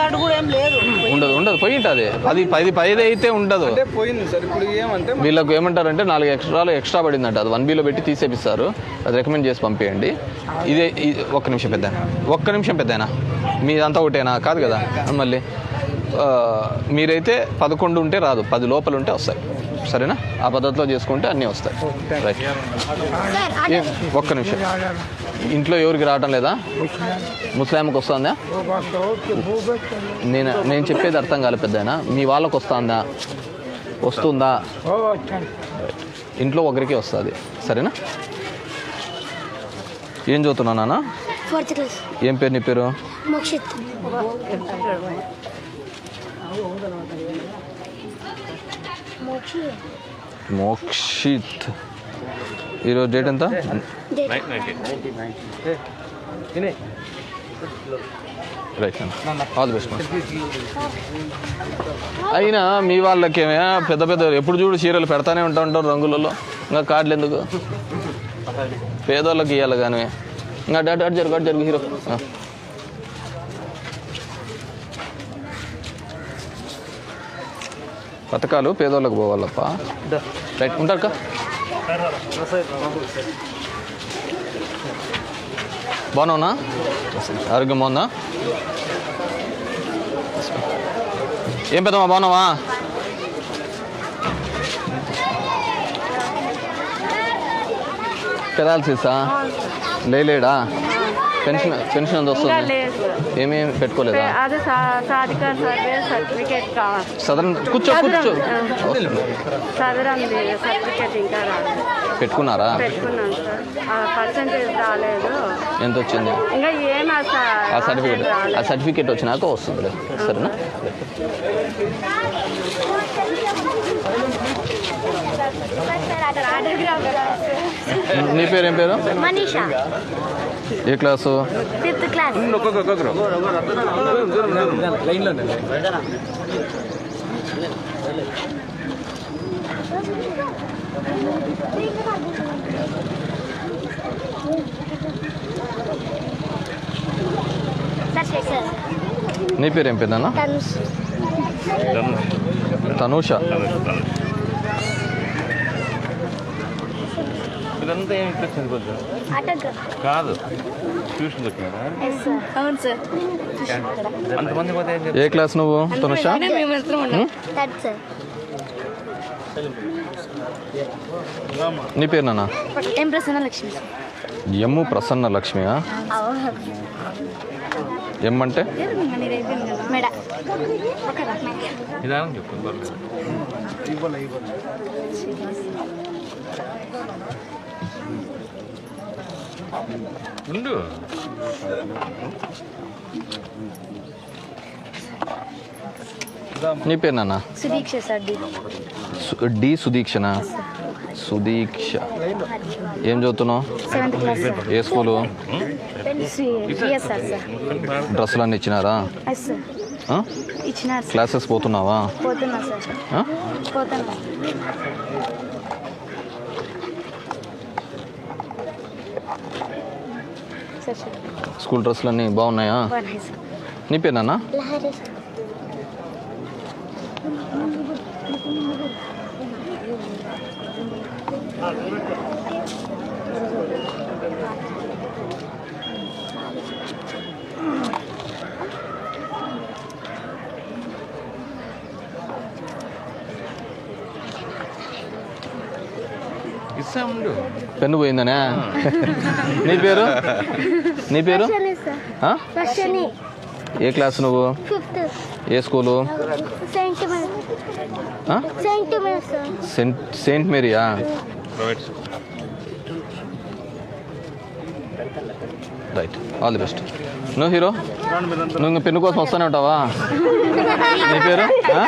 Card కూడా ఏం లేదు. ఉండదు ఉండదు. పోయి ఉంటుంది అది పది పది అయితే ఉండదు. అంటే పోయింది సార్ ఇప్పుడు ఏమంటే వీళ్ళకు ఏమంటారంటే నాలుగు ఎక్స్ట్రాలు ఎక్స్ట్రా పడిందంట. అది వన్ బీలో పెట్టి తీసేపిస్తారు. అది రికమెండ్ చేసి పంపించండి ఇదే ఇది- ఒక్క నిమిషం పెద్ద ఒక్క నిమిషం పెద్దనా మీదంతా ఒకటేనా? కాదు కదా. మళ్ళీ మీరైతే పదకొండు ఉంటే రాదు. పది లోపల ఉంటే వస్తాయి. సరేనా? ఆ పద్ధతిలో చేసుకుంటే అన్నీ వస్తాయి. రైట్ ఏ- ఒక్క నిమిషం. ఇంట్లో ఎవరికి రావటం లేదా? ముస్లాంకి వస్తుందా? నేను నేను చెప్పేది అర్థం కాలేదు పెద్దనా మీ వాళ్ళకి వస్తుందా? వస్తుందా? ఇంట్లో ఒకరికి వస్తుంది. సరేనా? ఏం చదువుతున్నావు నాన్న? ఏం పేరు నీ పేరు? మోక్షిత్. ఈరోజు డేట్ ఎంత? రైట్ ఆల్ బెస్ట్ అయినా మీ వాళ్ళకేమే? పెద్ద పెద్ద ఎప్పుడు చూడు చీరలు పెడతానే ఉంటా ఉంటారు రంగులలో. ఇంకా కార్డులు ఎందుకు? పేదోళ్ళకి ఇవ్వాలి కానీ. ఇంకా డాట్ డాట్ జరుగు అటు జరుగు హీరో. పథకాలు పేదోళ్ళకి పోవాలప్ప. రైట్ ఉంటారు కా బాగున్నావునా? ఆరోగ్యం బాగుందా? ఏం పెద్దమ్మా బాగున్నావా? పెరాలసిసా లేలేడా? పెన్షన్ పెన్షన్ ఎంత వస్తుంది? ఏమేమి పెట్టుకోలేదా? అదే సా- సాధికార సర్వే సర్టిఫికేట్ కావాలి సదరన్ కూర్చో కూర్చో. చదరండి సర్టిఫికేట్ ఇంకా రాలేదు పెట్టుకున్నారా? పెట్టుకున్నాను సార్. ఆ పర్సంటేజ్ రాలేదు. ఎంత వచ్చింది? ఇంకా ఏం ఆ సర్టిఫికేట్ ఆ. సర్టిఫికేట్ వచ్చినాక వస్తుంది సరేనా? నీ పేరు ఏం పేరు? మనీషా. ఏ క్లాసు? Fifth class. సార్ నీ పేరు పేరు తనుష్. తనూష? ఇదంతా ఏమి ఇప్పించింది కొంచెం కాదు. ట్యూషన్ అవును సార్ అంతమంది పోతే ఏం క్లాస్ నువ్వు తనుష? థర్డ్ సార్ నీ పేరు నాన్న? ఏం ప్రసన్న లక్ష్మి సార్ ఎమ్ము ప్రసన్న లక్ష్మియా ఎం అంటే? మేడ. నిదానం చెప్పు పర్లేదు ఉండు. నీ పేరు నాన్న? Sudeeksha sir D. సుదీక్షనా? సుదీక్ష. ఏం చదువుతున్నావు? ఏ స్కూలు? డ్రెస్సులు అన్నీ ఇచ్చినారా? క్లాసెస్ పోతున్నావా పోతున్నా సార్ ఆ? పోతున్నా సార్ సార్ స్కూల్ డ్రెస్సులు అన్నీ బాగున్నాయా నీ పేరు నాన్న? పెన్ను పోయిందనే? నీ పేరు? నీ పేరు? ఏ క్లాస్ నువ్వు? ఏ school? Saint saint మేరీయా? Private right all the best నువ్వు హీరో? నువ్వు ఇంకా పెన్ను కోసం వస్తూనే ఉంటావా? నీ పేరు? ఆ?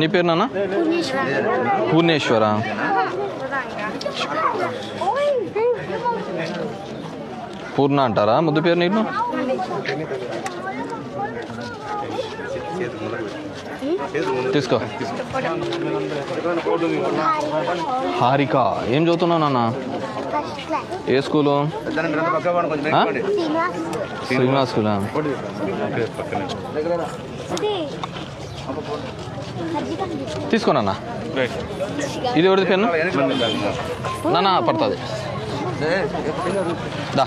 నీ పేరు నాన్న? పూర్ణేశ్వర పూర్ణ అంటారా? ముద్దు పేరు నీకు? తీసుకో. హారిక. ఏం చదువుతున్నావు నాన్న? ఏ స్కూలు? శ్రీనివాస్ శ్రీనివాస్ స్కూలా? పక్కనే ఇది తీసుకో నాన్న ఇది ఎవరిది పెన్ను? నాన్న పడుతుంది. దా.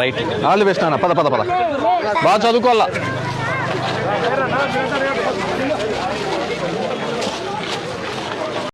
రైట్. ఆల్ ది బెస్ట్ నాన్న. పద పద పద. బాగా చదువుకోవాలా?